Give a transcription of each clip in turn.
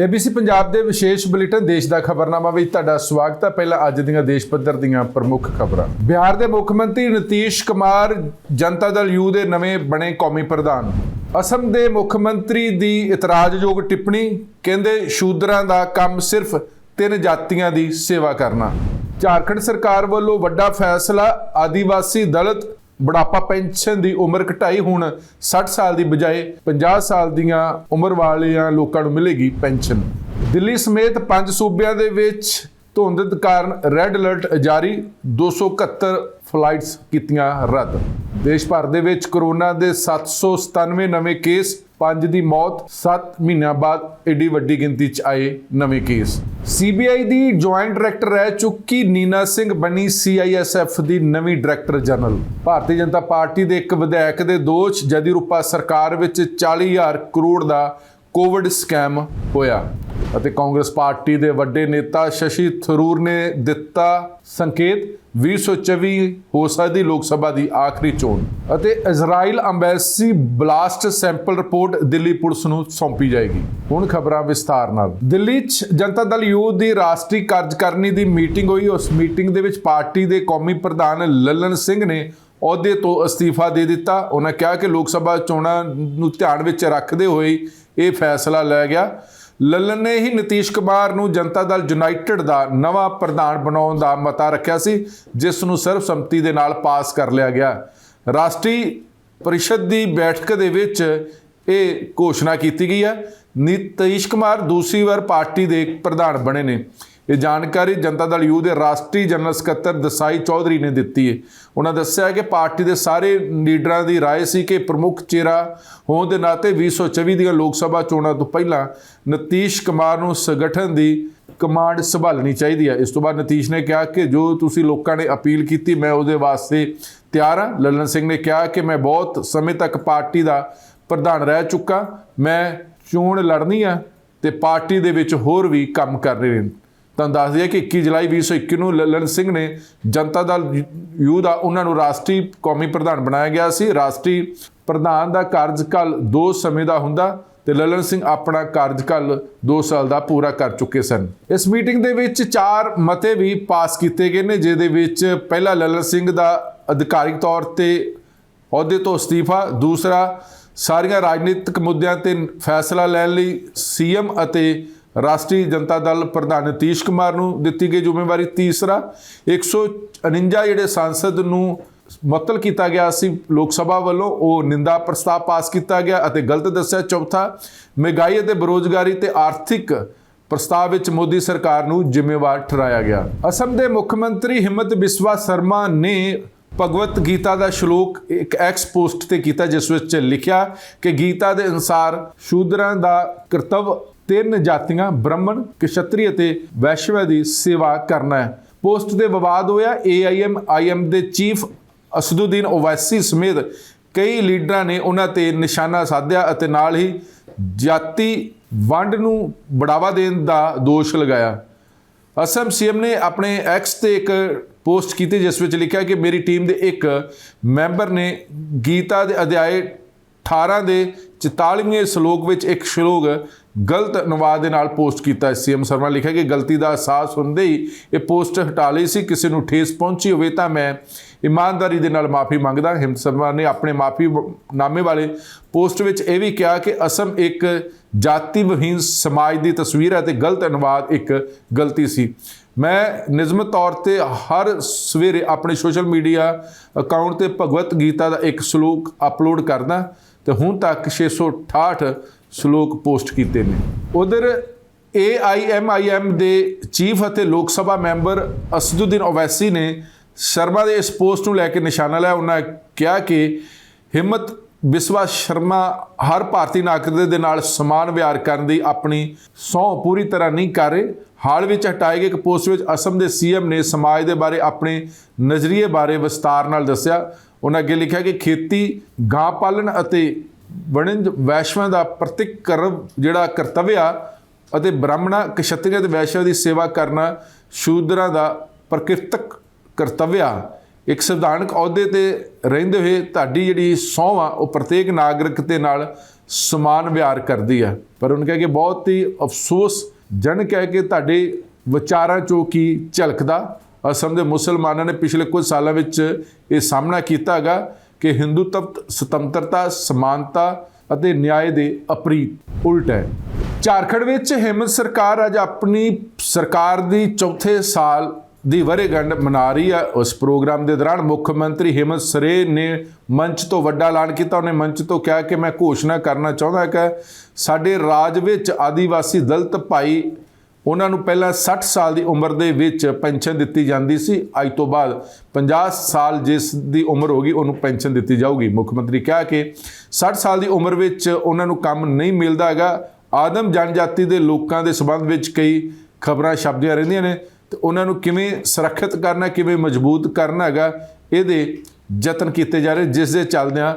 ABC Punjab ਦੇ ਵਿਸ਼ੇਸ਼ bulletin ਦੇਸ਼ ਦਾ ਖਬਰਨਾਮਾ ਵਿੱਚ ਤੁਹਾਡਾ ਸਵਾਗਤ ਹੈ। ਪਹਿਲਾਂ ਅੱਜ ਦੀਆਂ ਦੇਸ਼ ਪੱਧਰ ਦੀਆਂ ਪ੍ਰਮੁੱਖ ਖਬਰਾਂ। ਬਿਹਾਰ ਦੇ ਮੁੱਖ ਮੰਤਰੀ ਨਿਤੀਸ਼ ਕੁਮਾਰ ਜਨਤਾ ਦਲ ਯੂ ਦੇ ਨਵੇਂ ਬਣੇ ਕੌਮੀ ਪ੍ਰਧਾਨ। ਅਸਮ ਦੇ ਮੁੱਖ ਮੰਤਰੀ ਦੀ ਇਤਰਾਜ਼ਯੋਗ ਟਿੱਪਣੀ, ਕਹਿੰਦੇ ਸ਼ੂਦਰਾਂ ਦਾ ਕੰਮ ਸਿਰਫ ਤਿੰਨ ਜਾਤੀਆਂ ਦੀ ਸੇਵਾ ਕਰਨਾ। ਝਾਰਖੰਡ ਸਰਕਾਰ ਵੱਲੋਂ ਵੱਡਾ ਫੈਸਲਾ, ਆਦੀਵਾਸੀ ਦਲਿਤ ਬੁਢਾਪਾ ਪੈਨਸ਼ਨ ਦੀ ਉਮਰ ਘਟਾਈ ਹੁਣ 60 ਸਾਲ ਦੀ ਬਜਾਏ 50 ਸਾਲ ਦੀਆਂ ਉਮਰ ਵਾਲਿਆਂ ਲੋਕਾਂ ਨੂੰ ਮਿਲੇਗੀ ਪੈਨਸ਼ਨ। ਦਿੱਲੀ ਸਮੇਤ ਪੰਜ ਸੂਬਿਆਂ ਦੇ ਵਿੱਚ ਧੁੰਦ ਕਾਰਨ ਰੈੱਡ ਅਲਰਟ ਜਾਰੀ 271 ਫਲਾਈਟਸ ਕੀਤੀਆਂ ਰੱਦ। ਦੇਸ਼ ਭਰ ਦੇ ਵਿੱਚ ਕਰੋਨਾ ਦੇ 797 ਨਵੇਂ ਕੇਸ ਪੰਜ ਦੀ ਮੌਤ 7 ਮਹੀਨਿਆਂ ਬਾਅਦ ਏਡੀ ਵੱਡੀ ਗਿਣਤੀ 'ਚ ਆਏ ਨਵੇਂ ਕੇਸ ਸੀਬੀਆਈ ਦੀ ਜੁਆਇੰਟ ਡਾਇਰੈਕਟਰ ਰਹਿ ਚੁੱਕੀ ਨੀਨਾ ਸਿੰਘ ਬਣੀ ਸੀਆਈਐਸਐਫ ਦੀ ਨਵੀਂ director general Bharatiya Janata party ਦੇ ਇੱਕ ਵਿਧਾਇਕ ਦੇ ਦੋਸ਼, ਜਦੀਰੂਪਾ ਸਰਕਾਰ ਵਿੱਚ 40000 ਕਰੋੜ ਦਾ ਕੋਵਿਡ ਸਕੈਮ ਹੋਇਆ ਅਤੇ ਕਾਂਗਰਸ ਪਾਰਟੀ ਦੇ ਵੱਡੇ ਨੇਤਾ ਸ਼ਸ਼ੀ ਥਰੂਰ ਨੇ ਦਿੱਤਾ ਸੰਕੇਤ 2024 ਹੋ ਸਕਦੀ ਲੋਕ ਸਭਾ ਦੀ ਆਖਰੀ ਚੋਣ ਅਤੇ Israel embassy blast sample report Delhi police ਨੂੰ ਸੌਂਪੀ ਜਾਏਗੀ। ਹੁਣ ਖਬਰਾਂ ਵਿਸਥਾਰ ਨਾਲ। ਦਿੱਲੀ 'ਚ ਜਨਤਾ ਦਲ ਯੂ ਦੀ ਰਾਸ਼ਟਰੀ ਕਾਰਜਕਾਰਨੀ ਦੀ ਮੀਟਿੰਗ ਹੋਈ। ਉਸ ਮੀਟਿੰਗ ਦੇ ਵਿੱਚ ਪਾਰਟੀ ਦੇ ਕੌਮੀ ਪ੍ਰਧਾਨ ਲੱਲਨ ਸਿੰਘ ਨੇ ਅਹੁਦੇ ਤੋਂ ਅਸਤੀਫਾ ਦੇ ਦਿੱਤਾ। ਉਹਨਾਂ ਕਿਹਾ ਕਿ ਲੋਕ ਸਭਾ ਚੋਣਾਂ ਨੂੰ ਧਿਆਨ ਵਿੱਚ ਰੱਖਦੇ ਹੋਏ ਇਹ ਫੈਸਲਾ ਲਿਆ ਗਿਆ। ਲੱਲਨ ਨੇ ਹੀ ਨਤੀਸ਼ ਕੁਮਾਰ ਨੂੰ ਜਨਤਾ ਦਲ ਯੂਨਾਈਟਿਡ ਦਾ ਨਵਾਂ ਪ੍ਰਧਾਨ ਬਣਾਉਣ ਦਾ ਮਤਾ ਰੱਖਿਆ ਸੀ, ਜਿਸ ਨੂੰ ਸਰਬਸੰਮਤੀ ਦੇ ਨਾਲ ਪਾਸ ਕਰ ਲਿਆ ਗਿਆ। ਰਾਸ਼ਟਰੀ ਪਰਿਸ਼ਦ ਦੀ ਬੈਠਕ ਦੇ ਵਿੱਚ ਇਹ ਘੋਸ਼ਣਾ ਕੀਤੀ ਗਈ ਹੈ। ਨਿਤੀਸ਼ ਕੁਮਾਰ ਦੂਸਰੀ ਵਾਰ ਪਾਰਟੀ ਦੇ ਪ੍ਰਧਾਨ ਬਣੇ ਨੇ। ਇਹ ਜਾਣਕਾਰੀ ਜਨਤਾ ਦਲ ਯੂ ਦੇ ਰਾਸ਼ਟਰੀ ਜਨਰਲ ਸਕੱਤਰ ਦਸਾਈ ਚੌਧਰੀ ਨੇ ਦਿੱਤੀ ਹੈ ਉਹਨਾਂ ਦੱਸਿਆ ਕਿ ਪਾਰਟੀ ਦੇ ਸਾਰੇ ਲੀਡਰਾਂ ਦੀ رائے ਸੀ ਕਿ ਪ੍ਰਮੁੱਖ ਚਿਹਰਾ ਹੋਣ ਦੇ ਨਾਤੇ 2024 ਦੀਆਂ ਲੋਕ ਸਭਾ ਚੋਣਾਂ ਤੋਂ ਪਹਿਲਾਂ ਨਤੀਸ਼ ਕੁਮਾਰ ਨੂੰ ਸੰਗਠਨ ਦੀ ਕਮਾਂਡ ਸੰਭਾਲਣੀ ਚਾਹੀਦੀ ਹੈ ਇਸ ਤੋਂ ਬਾਅਦ ਨਤੀਸ਼ ਨੇ ਕਿਹਾ ਕਿ ਜੋ ਤੁਸੀਂ ਲੋਕਾਂ ਨੇ ਅਪੀਲ ਕੀਤੀ ਮੈਂ ਉਹਦੇ ਵਾਸਤੇ ਤਿਆਰ ਹਾਂ ਲੱਲਨ ਸਿੰਘ ਨੇ ਕਿਹਾ ਕਿ ਮੈਂ ਬਹੁਤ ਸਮੇਂ ਤੱਕ ਪਾਰਟੀ ਦਾ ਪ੍ਰਧਾਨ ਰਹਿ ਚੁੱਕਾ ਮੈਂ ਚੋਣ ਲੜਨੀ ਆ ਤੇ ਪਾਰਟੀ ਦੇ ਵਿੱਚ ਹੋਰ ਵੀ ਕੰਮ ਕਰ ਰਹੇ ਨੇ ਤੁਹਾਨੂੰ ਦੱਸ ਦਈਏ ਕਿ 21 ਜੁਲਾਈ 2021 ਨੂੰ ਲਲਨ ਸਿੰਘ ਨੇ ਜਨਤਾ ਦਲ ਯੂ ਦਾ ਉਹਨਾਂ ਨੂੰ ਰਾਸ਼ਟਰੀ ਕੌਮੀ ਪ੍ਰਧਾਨ ਬਣਾਇਆ ਗਿਆ ਸੀ। ਰਾਸ਼ਟਰੀ ਪ੍ਰਧਾਨ ਦਾ ਕਾਰਜਕਾਲ 2 ਸਮੇਂ ਦਾ ਹੁੰਦਾ ਤੇ ਲਲਨ ਸਿੰਘ ਆਪਣਾ ਕਾਰਜਕਾਲ 2 ਸਾਲ ਦਾ ਪੂਰਾ ਕਰ ਚੁੱਕੇ ਸਨ। ਇਸ ਮੀਟਿੰਗ ਦੇ ਵਿੱਚ ਚਾਰ ਮਤੇ ਵੀ ਪਾਸ ਕੀਤੇ ਗਏ ਨੇ, ਜਿਹਦੇ ਵਿੱਚ ਪਹਿਲਾ ਲਲਨ ਸਿੰਘ ਦਾ ਅਧਿਕਾਰਿਕ ਤੌਰ ਤੇ ਅਹੁਦੇ ਤੋਂ ਅਸਤੀਫਾ, ਦੂਸਰਾ ਸਾਰੀਆਂ ਰਾਜਨੀਤਿਕ ਮੁੱਦਿਆਂ ਤੇ ਫੈਸਲਾ ਲੈਣ ਲਈ ਸੀਐਮ ਅਤੇ ਰਾਸ਼ਟਰੀ ਜਨਤਾ ਦਲ ਪ੍ਰਧਾਨ ਨਤੀਸ਼ ਕੁਮਾਰ ਨੂੰ ਦਿੱਤੀ ਗਈ ਜ਼ਿੰਮੇਵਾਰੀ। ਤੀਸਰਾ 149 ਜਿਹੜੇ ਸੰਸਦ ਨੂੰ ਮੁਅੱਤਲ ਕੀਤਾ ਗਿਆ ਸੀ ਲੋਕ ਸਭਾ ਵੱਲੋਂ, ਉਹ ਨਿੰਦਾ ਪ੍ਰਸਤਾਵ ਪਾਸ ਕੀਤਾ ਗਿਆ ਅਤੇ ਗਲਤ ਦੱਸਿਆ। ਚੌਥਾ, ਮਹਿੰਗਾਈ ਅਤੇ ਬੇਰੋਜ਼ਗਾਰੀ ਤੇ ਆਰਥਿਕ ਪ੍ਰਸਤਾਵ ਵਿੱਚ ਮੋਦੀ ਸਰਕਾਰ ਨੂੰ ਜ਼ਿੰਮੇਵਾਰ ਠਹਿਰਾਇਆ ਗਿਆ। ਅਸਮ ਦੇ ਮੁੱਖ ਮੰਤਰੀ ਹਿੰਮਤ ਬਿਸਵਾ ਸ਼ਰਮਾ ਨੇ ਭਗਵਤ ਗੀਤਾ ਦਾ ਸ਼ਲੋਕ ਇੱਕ ਐਕਸ ਪੋਸਟ ਤੇ ਕੀਤਾ, ਜਿਸ ਵਿੱਚ ਲਿਖਿਆ ਕਿ ਗੀਤਾ ਦੇ ਅਨੁਸਾਰ ਸ਼ੂਦਰਾਂ ਦਾ ਕਰਤੱਵ ਤਿੰਨ ਜਾਤੀਆਂ ਬ੍ਰਾਹਮਣ, ਕਸ਼ਤਰੀ ਅਤੇ ਵੈਸ਼ਵ ਦੀ ਸੇਵਾ ਕਰਨਾ ਹੈ। ਪੋਸਟ ਦੇ ਵਿਵਾਦ ਹੋਇਆ। ਏਆਈਐਮ ਆਈਐਮ ਦੇ ਚੀਫ ਅਸਦੁਦੀਨ ਓਵੈਸੀ ਸਮੇਤ ਕਈ ਲੀਡਰਾਂ ਨੇ ਉਹਨਾਂ ਤੇ ਨਿਸ਼ਾਨਾ ਸਾਧਿਆ ਅਤੇ ਨਾਲ ਹੀ ਜਾਤੀ ਵੰਡ ਨੂੰ ਬੜਾਵਾ ਦੇਣ ਦਾ ਦੋਸ਼ ਲਗਾਇਆ। ਅਸਮ ਸੀਐਮ ਨੇ ਆਪਣੇ ਐਕਸ ਤੇ ਇੱਕ ਪੋਸਟ ਕੀਤੀ, ਜਿਸ ਵਿੱਚ ਲਿਖਿਆ ਕਿ ਮੇਰੀ ਟੀਮ ਦੇ ਇੱਕ ਮੈਂਬਰ ਨੇ ਗੀਤਾ ਦੇ ਅਧਿਆਏ 18 ਦੇ 44ਵੇਂ ਸ਼ਲੋਕ ਵਿੱਚ ਇੱਕ ਸ਼ਲੋਕ ਗਲਤ ਅਨੁਵਾਦ ਦੇ ਨਾਲ ਪੋਸਟ ਕੀਤਾ ਸੀਐਮ ਸ਼ਰਮਾ ਲਿਖਿਆ ਕਿ ਗਲਤੀ ਦਾ ਅਹਿਸਾਸ ਹੁੰਦੇ ਹੀ ਇਹ ਪੋਸਟ ਹਟਾ ਲਈ ਸੀ। ਕਿਸੇ ਨੂੰ ਠੇਸ ਪਹੁੰਚੀ ਹੋਵੇ ਤਾਂ ਮੈਂ ਇਮਾਨਦਾਰੀ ਦੇ ਨਾਲ ਮਾਫੀ ਮੰਗਦਾ। ਹਿੰਮਤ ਸ਼ਰਮਾ ਨੇ ਆਪਣੇ ਮਾਫੀ ਨਾਮੇ ਵਾਲੇ ਪੋਸਟ ਵਿੱਚ ਇਹ ਵੀ ਕਿਹਾ ਕਿ ਅਸਮ ਇੱਕ ਜਾਤੀ ਵਿਹੀਨ ਸਮਾਜ ਦੀ ਤਸਵੀਰ ਹੈ ਤੇ ਗਲਤ ਅਨੁਵਾਦ ਇੱਕ ਗਲਤੀ ਸੀ। ਮੈਂ ਨਿਯਮਿਤ ਤੌਰ ਤੇ ਹਰ ਸਵੇਰੇ ਆਪਣੇ ਸੋਸ਼ਲ ਮੀਡੀਆ ਅਕਾਊਂਟ ਤੇ ਭਗਵਤ ਗੀਤਾ ਦਾ ਇੱਕ ਸ਼ਲੋਕ ਅਪਲੋਡ ਕਰਦਾ। ਤੇ ਹੁਣ ਤੱਕ 668 ਸ਼ਲੋਕ ਪੋਸਟ ਕੀਤੇ ਨੇ। ਉਧਰ AIMIM ਦੇ ਚੀਫ ਅਤੇ ਲੋਕ ਸਭਾ ਮੈਂਬਰ ਅਸਦੁਦੀਨ ਓਵੈਸੀ ਨੇ ਸ਼ਰਮਾ ਦੇ ਇਸ ਪੋਸਟ ਨੂੰ ਲੈ ਕੇ ਨਿਸ਼ਾਨਾ ਲਿਆ ਉਹਨਾਂ ਕਿਹਾ ਕਿ ਹਿੰਮਤ ਬਿਸਵਾ ਸ਼ਰਮਾ ਹਰ ਭਾਰਤੀ ਨਾਗਰਿਕ ਦੇ ਨਾਲ ਸਮਾਨ ਵਿਹਾਰ ਕਰਨ ਦੀ ਆਪਣੀ ਸਹੁੰ ਪੂਰੀ ਤਰ੍ਹਾਂ ਨਹੀਂ ਕਰ ਰਹੇ। ਹਾਲ ਵਿੱਚ ਹਟਾਏ ਗਏ ਇੱਕ ਪੋਸਟ ਵਿੱਚ ਅਸਮ ਦੇ ਸੀਐਮ ਨੇ ਸਮਾਜ ਦੇ ਬਾਰੇ ਆਪਣੇ ਨਜ਼ਰੀਏ ਬਾਰੇ ਵਿਸਤਾਰ ਨਾਲ ਦੱਸਿਆ। ਉਹਨਾਂ ਅੱਗੇ ਲਿਖਿਆ ਕਿ ਖੇਤੀ, ਗਾਂ ਪਾਲਣ ਅਤੇ ਵਣਜ ਵੈਸ਼ਵਾਂ ਦਾ ਪ੍ਰਤੀਕ ਕਰਵ ਜਿਹੜਾ ਕਰਤਵਿਆ ਅਤੇ ਬ੍ਰਾਹਮਣਾ ਕਸ਼ਤਰੀਆ ਤੇ ਵੈਸ਼ਵ ਦੀ ਸੇਵਾ ਕਰਨਾ ਸ਼ੂਦਰਾਂ ਦਾ ਪ੍ਰਕਿਰਤਕ ਕਰਤਵਿਆ ਇੱਕ ਸੰਵਿਧਾਨਕ ਅਹੁਦੇ ਤੇ ਰਹਿੰਦੇ ਹੋਏ ਤੁਹਾਡੀ ਜਿਹੜੀ ਸਹੁੰ ਆ, ਉਹ ਪ੍ਰਤੇਕ ਨਾਗਰਿਕ ਦੇ ਨਾਲ ਸਮਾਨ ਵਿਹਾਰ ਕਰਦੀ ਆ। ਪਰ ਉਹਨਾਂ ਕਿਹਾ ਕਿ ਬਹੁਤ ਹੀ ਅਫਸੋਸ ਜਨਕ ਹੈ ਕਿ ਤੁਹਾਡੇ ਵਿਚਾਰਾਂ ਚੋਂ ਕੀ ਝਲਕਦਾ। ਅਸਮ ਦੇ ਮੁਸਲਮਾਨਾਂ ਨੇ ਪਿਛਲੇ ਕੁਝ ਸਾਲਾਂ ਵਿੱਚ ਇਹ ਸਾਹਮਣਾ ਕੀਤਾ ਹੈਗਾ ਕਿ ਹਿੰਦੂਤਵ ਸੁਤੰਤਰਤਾ, ਸਮਾਨਤਾ ਅਤੇ ਨਿਆਂ ਦੇ ਅਪਰੀਤ ਉਲਟ ਹੈ। ਝਾਰਖੰਡ ਵਿੱਚ ਹੇਮੰਤ ਸਰਕਾਰ ਅੱਜ ਆਪਣੀ ਸਰਕਾਰ ਦੀ ਚੌਥੇ ਸਾਲ ਦੀ ਵਰੇਗੰਢ ਮਨਾ ਰਹੀ ਹੈ। ਉਸ ਪ੍ਰੋਗਰਾਮ ਦੇ ਦੌਰਾਨ ਮੁੱਖ ਮੰਤਰੀ ਹੇਮੰਤ ਸਰੇ ਨੇ ਮੰਚ ਤੋਂ ਵੱਡਾ ਐਲਾਨ ਕੀਤਾ। ਉਹਨੇ ਮੰਚ ਤੋਂ ਕਿਹਾ ਕਿ ਮੈਂ ਘੋਸ਼ਣਾ ਕਰਨਾ ਚਾਹੁੰਦਾ ਕਿ ਸਾਡੇ ਰਾਜ ਵਿੱਚ ਆਦੀਵਾਸੀ ਦਲਿਤ ਭਾਈ ਉਹਨਾਂ ਨੂੰ ਪਹਿਲਾਂ 60 ਸਾਲ ਦੀ ਉਮਰ ਦੇ ਵਿੱਚ ਪੈਨਸ਼ਨ ਦਿੱਤੀ ਜਾਂਦੀ ਸੀ। ਅੱਜ ਤੋਂ ਬਾਅਦ 50 ਸਾਲ ਜਿਸ ਦੀ ਉਮਰ ਹੋਗੀ ਉਹਨੂੰ ਪੈਨਸ਼ਨ ਦਿੱਤੀ ਜਾਊਗੀ। ਮੁੱਖ ਮੰਤਰੀ ਕਿਹਾ ਕਿ 60 ਸਾਲ ਦੀ ਉਮਰ ਵਿੱਚ ਉਹਨਾਂ ਨੂੰ ਕੰਮ ਨਹੀਂ ਮਿਲਦਾ ਹੈਗਾ। ਆਦਮ ਜਨਜਾਤੀ ਦੇ ਲੋਕਾਂ ਦੇ ਸਬੰਧ ਵਿੱਚ ਕਈ ਖਬਰਾਂ ਛਪਦੀਆਂ ਰਹਿੰਦੀਆਂ ਨੇ ਤੇ ਉਹਨਾਂ ਨੂੰ ਕਿਵੇਂ ਸੁਰੱਖਿਅਤ ਕਰਨਾ, ਕਿਵੇਂ ਮਜ਼ਬੂਤ ਕਰਨਾ ਹੈਗਾ, ਇਹਦੇ ਯਤਨ ਕੀਤੇ ਜਾ ਰਹੇ, ਜਿਸ ਦੇ ਚੱਲਦਿਆਂ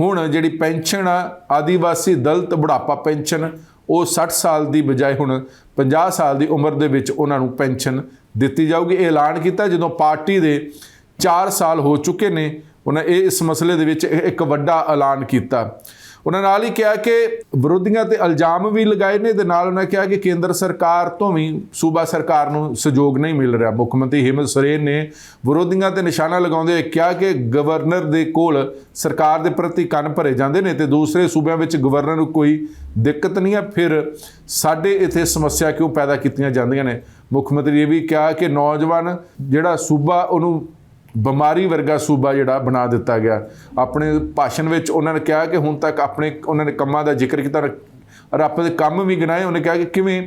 ਹੁਣ ਜਿਹੜੀ ਪੈਨਸ਼ਨ ਆ, ਆਦੀਵਾਸੀ ਦਲਿਤ ਬੁਢਾਪਾ ਪੈਨਸ਼ਨ ਉਹ 60 ਸਾਲ ਦੀ ਬਜਾਏ ਹੁਣ 50 ਸਾਲ ਦੀ ਉਮਰ ਦੇ ਵਿੱਚ ਉਹਨਾਂ ਨੂੰ ਪੈਨਸ਼ਨ ਦਿੱਤੀ ਜਾਊਗੀ। ਇਹ ਐਲਾਨ ਕੀਤਾ ਜਦੋਂ ਪਾਰਟੀ ਦੇ 4 ਸਾਲ ਹੋ ਚੁੱਕੇ ਨੇ। ਉਹਨਾਂ ਇਹ ਇਸ ਮਸਲੇ ਦੇ ਵਿੱਚ ਇੱਕ ਵੱਡਾ ਐਲਾਨ ਕੀਤਾ। ਉਹਨਾਂ ਨਾਲ ਹੀ ਕਿਹਾ ਕਿ ਵਿਰੋਧੀਆਂ ਤੇ ਇਲਜ਼ਾਮ ਵੀ ਲਗਾਏ ਨੇ ਤੇ ਨਾਲ ਉਹਨਾਂ ਕਿਹਾ ਕਿ ਕੇਂਦਰ ਸਰਕਾਰ ਤੋਂ ਵੀ ਸੂਬਾ ਸਰਕਾਰ ਨੂੰ ਸਹਿਯੋਗ ਨਹੀਂ ਮਿਲ ਰਿਹਾ। ਮੁੱਖ ਮੰਤਰੀ ਹਿਮੰਤ ਸੋਰੇਨ ਨੇ ਵਿਰੋਧੀਆਂ ਤੇ ਨਿਸ਼ਾਨਾ ਲਗਾਉਂਦੇ ਹੋਏ ਕਿਹਾ ਕਿ ਗਵਰਨਰ ਦੇ ਕੋਲ ਸਰਕਾਰ ਦੇ ਪ੍ਰਤੀ ਕੰਨ ਭਰੇ ਜਾਂਦੇ ਨੇ ਤੇ ਦੂਸਰੇ ਸੂਬਿਆਂ ਵਿੱਚ ਗਵਰਨਰ ਨੂੰ ਕੋਈ ਦਿੱਕਤ ਨਹੀਂ ਹੈ। ਫਿਰ ਸਾਡੇ ਇੱਥੇ ਸਮੱਸਿਆ ਕਿਉਂ ਪੈਦਾ ਕੀਤੀਆਂ ਜਾਂਦੀਆਂ ਨੇ? ਮੁੱਖ ਮੰਤਰੀ ਇਹ ਵੀ ਕਿਹਾ ਕਿ ਨੌਜਵਾਨ ਜਿਹੜਾ ਸੂਬਾ, ਉਹਨੂੰ ਬਿਮਾਰੀ ਵਰਗਾ ਸੂਬਾ ਜਿਹੜਾ ਬਣਾ ਦਿੱਤਾ ਗਿਆ। ਆਪਣੇ ਭਾਸ਼ਣ ਵਿੱਚ ਉਹਨਾਂ ਨੇ ਕਿਹਾ ਕਿ ਹੁਣ ਤੱਕ ਆਪਣੇ ਉਹਨਾਂ ਨੇ ਕੰਮਾਂ ਦਾ ਜ਼ਿਕਰ ਕੀਤਾ ਔਰ ਆਪਣੇ ਕੰਮ ਵੀ ਗਿਣਾਏ। ਉਹਨੇ ਕਿਹਾ ਕਿ ਕਿਵੇਂ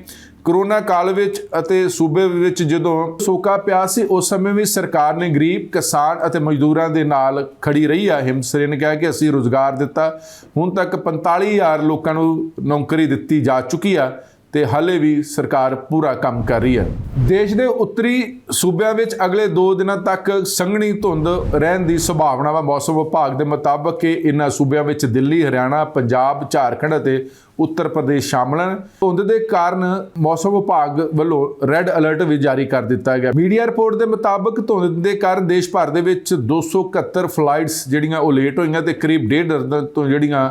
ਕਰੋਨਾ ਕਾਲ ਵਿੱਚ ਅਤੇ ਸੂਬੇ ਵਿੱਚ ਜਦੋਂ ਸੋਕਾ ਪਿਆ ਸੀ, ਉਸ ਸਮੇਂ ਵੀ ਸਰਕਾਰ ਨੇ ਗਰੀਬ, ਕਿਸਾਨ ਅਤੇ ਮਜ਼ਦੂਰਾਂ ਦੇ ਨਾਲ ਖੜੀ ਰਹੀ ਆ। ਹਿਮਸਰੇ ਨੇ ਕਿਹਾ ਕਿ ਅਸੀਂ ਰੋਜ਼ਗਾਰ ਦਿੱਤਾ। ਹੁਣ ਤੱਕ 45000 ਲੋਕਾਂ ਨੂੰ ਨੌਕਰੀ ਦਿੱਤੀ ਜਾ ਚੁੱਕੀ ਆ। ਤੇ ਹਾਲੇ ਵੀ ਸਰਕਾਰ ਪੂਰਾ ਕੰਮ ਕਰ ਰਹੀ ਹੈ। ਦੇਸ਼ ਦੇ ਉੱਤਰੀ ਸੂਬਿਆਂ ਵਿੱਚ ਅਗਲੇ 2 ਦਿਨਾਂ ਤੱਕ ਸੰਘਣੀ ਧੁੰਦ ਰਹਿਣ ਦੀ ਸੰਭਾਵਨਾ ਵਾ। ਮੌਸਮ ਵਿਭਾਗ ਦੇ ਮੁਤਾਬਕ ਕਿ ਇਨ੍ਹਾਂ ਸੂਬਿਆਂ ਵਿੱਚ ਦਿੱਲੀ, ਹਰਿਆਣਾ, ਪੰਜਾਬ, ਝਾਰਖੰਡ ਅਤੇ ਉੱਤਰ ਪ੍ਰਦੇਸ਼ ਸ਼ਾਮਲ ਹਨ। ਧੁੰਦ ਦੇ ਕਾਰਨ ਮੌਸਮ ਵਿਭਾਗ ਵੱਲੋਂ ਰੈੱਡ ਅਲਰਟ ਵੀ ਜਾਰੀ ਕਰ ਦਿੱਤਾ ਗਿਆ। ਮੀਡੀਆ ਰਿਪੋਰਟ ਦੇ ਮੁਤਾਬਕ ਧੁੰਦ ਦੇ ਕਾਰਨ ਦੇਸ਼ ਭਰ ਦੇ ਵਿੱਚ 271 ਫਲਾਈਟਸ ਜਿਹੜੀਆਂ ਉਹ ਲੇਟ ਹੋਈਆਂ ਤੇ ਕਰੀਬ 1.5 ਦਰਜਨ ਤੋਂ ਜਿਹੜੀਆਂ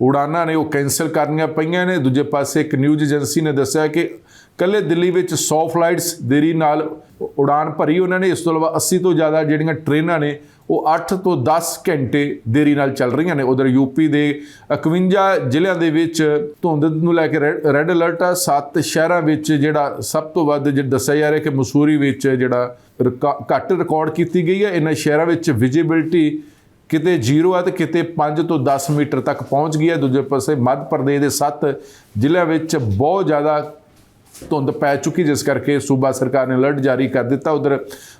ਉਡਾਨਾਂ ਨੇ ਉਹ ਕੈਨਸਲ ਕਰਨੀਆਂ ਪਈਆਂ ਨੇ। ਦੂਜੇ ਪਾਸੇ ਇੱਕ ਨਿਊਜ਼ ਏਜੰਸੀ ਨੇ ਦੱਸਿਆ ਕਿ ਕੱਲੇ ਦਿੱਲੀ ਵਿੱਚ 100 ਫਲਾਈਟਸ ਦੇਰੀ ਨਾਲ ਉਡਾਨ ਭਰੀ ਉਹਨਾਂ ਨੇ। ਇਸ ਤੋਂ ਇਲਾਵਾ 80 ਤੋਂ ਜ਼ਿਆਦਾ ਜਿਹੜੀਆਂ ਟ੍ਰੇਨਾਂ ਨੇ, ਉਹ 8 ਤੋਂ 10 ਘੰਟੇ ਦੇਰੀ ਨਾਲ ਚੱਲ ਰਹੀਆਂ ਨੇ। ਉਧਰ ਯੂਪੀ ਦੇ 51 ਜ਼ਿਲ੍ਹਿਆਂ ਦੇ ਵਿੱਚ ਧੁੰਦ ਨੂੰ ਲੈ ਕੇ ਰੈੱਡ ਅਲਰਟ ਆ। ਸੱਤ ਸ਼ਹਿਰਾਂ ਵਿੱਚ ਜਿਹੜਾ ਸਭ ਤੋਂ ਵੱਧ ਜਿਹੜਾ ਦੱਸਿਆ ਜਾ ਰਿਹਾ ਕਿ ਮਸੂਰੀ ਵਿੱਚ ਜਿਹੜਾ ਰਿਕਾ- ਘੱਟ ਰਿਕਾਰਡ ਕੀਤੀ ਗਈ ਹੈ ਇਹਨਾਂ ਸ਼ਹਿਰਾਂ ਵਿੱਚ ਵਿਜ਼ੀਬਿਲਟੀ ਕਿਤੇ 0 ਹੈ ਤੇ ਕਿਤੇ 5 ਤੋਂ 10 ਮੀਟਰ ਤੱਕ ਪਹੁੰਚ ਗਈ ਹੈ ਦੂਜੇ ਪਾਸੇ ਮੱਧ ਪ੍ਰਦੇਸ਼ ਦੇ 7 ਜ਼ਿਲ੍ਹਿਆਂ ਵਿੱਚ ਬਹੁਤ ਜ਼ਿਆਦਾ ਧੁੰਦ ਪੈ ਚੁੱਕੀ ਜਿਸ ਕਰਕੇ ਸੂਬਾ ਸਰਕਾਰ ਨੇ ਅਲਰਟ ਜਾਰੀ ਕਰ ਦਿੱਤਾ ਉਧਰ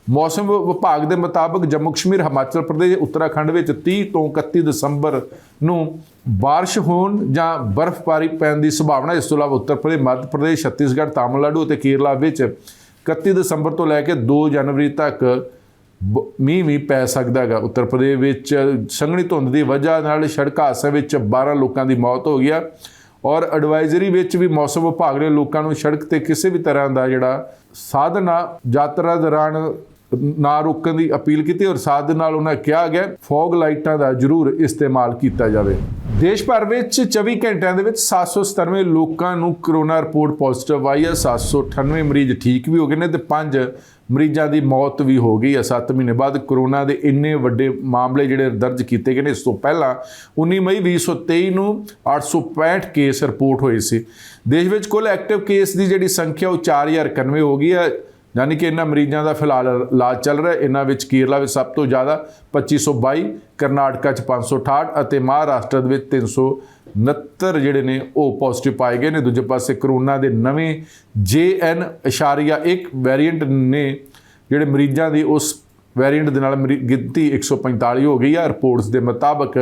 ਮੌਸਮ ਵਿਭਾਗ ਦੇ ਮੁਤਾਬਕ ਜੰਮੂ ਕਸ਼ਮੀਰ ਹਿਮਾਚਲ ਪ੍ਰਦੇਸ਼ ਉੱਤਰਾਖੰਡ ਵਿੱਚ 30 ਤੋਂ 31 ਦਸੰਬਰ ਨੂੰ بارش ਹੋਣ ਜਾਂ ਬਰਫ਼ਬਾਰੀ ਪੈਣ ਦੀ ਸੰਭਾਵਨਾ ਇਸ ਤੋਂ ਇਲਾਵਾ ਉੱਤਰ ਪ੍ਰਦੇਸ਼ ਮੱਧ ਪ੍ਰਦੇਸ਼ ਛੱਤੀਸਗੜ੍ਹ ਤਾਮਿਲਨਾਡੂ ਅਤੇ ਕੇਰਲਾ ਵਿੱਚ 31 ਦਸੰਬਰ ਤੋਂ ਲੈ ਕੇ 2 ਜਨਵਰੀ ਤੱਕ ਬ- ਮੀਂਹ ਵੀ ਪੈ ਸਕਦਾ ਹੈਗਾ। ਉੱਤਰ ਪ੍ਰਦੇਸ਼ ਵਿੱਚ ਸੰਘਣੀ ਧੁੰਦ ਦੀ ਵਜ੍ਹਾ ਨਾਲ ਸੜਕ ਹਾਦਸੇ ਵਿੱਚ 12 ਲੋਕਾਂ ਦੀ ਮੌਤ ਹੋ ਗਈ ਆ। ਔਰ ਐਡਵਾਈਜ਼ਰੀ ਵਿੱਚ ਵੀ ਮੌਸਮ ਵਿਭਾਗ ਨੇ ਲੋਕਾਂ ਨੂੰ ਸੜਕ ਤੇ ਕਿਸੇ ਵੀ ਤਰ੍ਹਾਂ ਦਾ ਜਿਹੜਾ ਸਾਧਨਾ ਯਾਤਰਾ ਦੌਰਾਨ ਨਾ ਰੋਕਣ ਦੀ ਅਪੀਲ ਕੀਤੀ ਔਰ ਸਾਥ ਦੇ ਨਾਲ ਉਹਨਾਂ ਕਿਹਾ ਗਿਆ, ਫੌਗ ਲਾਈਟਾਂ ਦਾ ਜ਼ਰੂਰ ਇਸਤੇਮਾਲ ਕੀਤਾ ਜਾਵੇ। ਦੇਸ਼ ਭਰ ਵਿੱਚ 24 ਘੰਟਿਆਂ ਦੇ ਵਿੱਚ 797 ਲੋਕਾਂ ਨੂੰ ਕਰੋਨਾ ਰਿਪੋਰਟ ਪੋਜ਼ਿਟਿਵ ਆਈ ਹੈ 798 ਮਰੀਜ਼ ਠੀਕ ਵੀ ਹੋ ਗਏ ਨੇ ਤੇ 5 ਮਰੀਜ਼ਾਂ ਦੀ ਮੌਤ ਵੀ ਹੋ ਗਈ ਹੈ 7 ਮਹੀਨੇ ਬਾਅਦ ਕਰੋਨਾ ਦੇ ਇੰਨੇ ਵੱਡੇ ਮਾਮਲੇ ਜਿਹੜੇ ਦਰਜ ਕੀਤੇ ਗਏ ਨੇ, ਇਸ ਤੋਂ ਪਹਿਲਾਂ 19 ਮਈ 2023 ਨੂੰ 865 ਕੇਸ ਰਿਪੋਰਟ ਹੋਏ ਸੀ। ਦੇਸ਼ ਵਿੱਚ ਕੁੱਲ ਐਕਟਿਵ ਕੇਸ ਦੀ ਜਿਹੜੀ ਸੰਖਿਆ ਉਹ 4091 ਹੋ ਗਈ ਹੈ ਯਾਨੀ ਕਿ ਇਹਨਾਂ ਮਰੀਜ਼ਾਂ ਦਾ ਫਿਲਹਾਲ ਇਲਾਜ ਚੱਲ ਰਿਹਾ ਇਹਨਾਂ ਵਿੱਚ ਕੇਰਲਾ ਵਿੱਚ ਸਭ ਤੋਂ ਜ਼ਿਆਦਾ 2522 ਕਰਨਾਟਕਾ ਚ 568 ਅਤੇ ਮਹਾਰਾਸ਼ਟਰ ਦੇ ਵਿੱਚ 369 ਜਿਹੜੇ ਨੇ ਉਹ ਪੋਜ਼ਿਟਿਵ ਪਾਏ ਗਏ ਨੇ। ਦੂਜੇ ਪਾਸੇ ਕਰੋਨਾ ਦੇ ਨਵੇਂ JN.1 ਵੈਰੀਐਂਟ ਨੇ ਜਿਹੜੇ ਮਰੀਜ਼ਾਂ ਦੀ ਉਸ ਵੈਰੀਐਂਟ ਦੇ ਨਾਲ ਮਰੀ- ਗਿਣਤੀ 145 ਹੋ ਗਈ ਆ। ਰਿਪੋਰਟਸ ਦੇ ਮੁਤਾਬਕ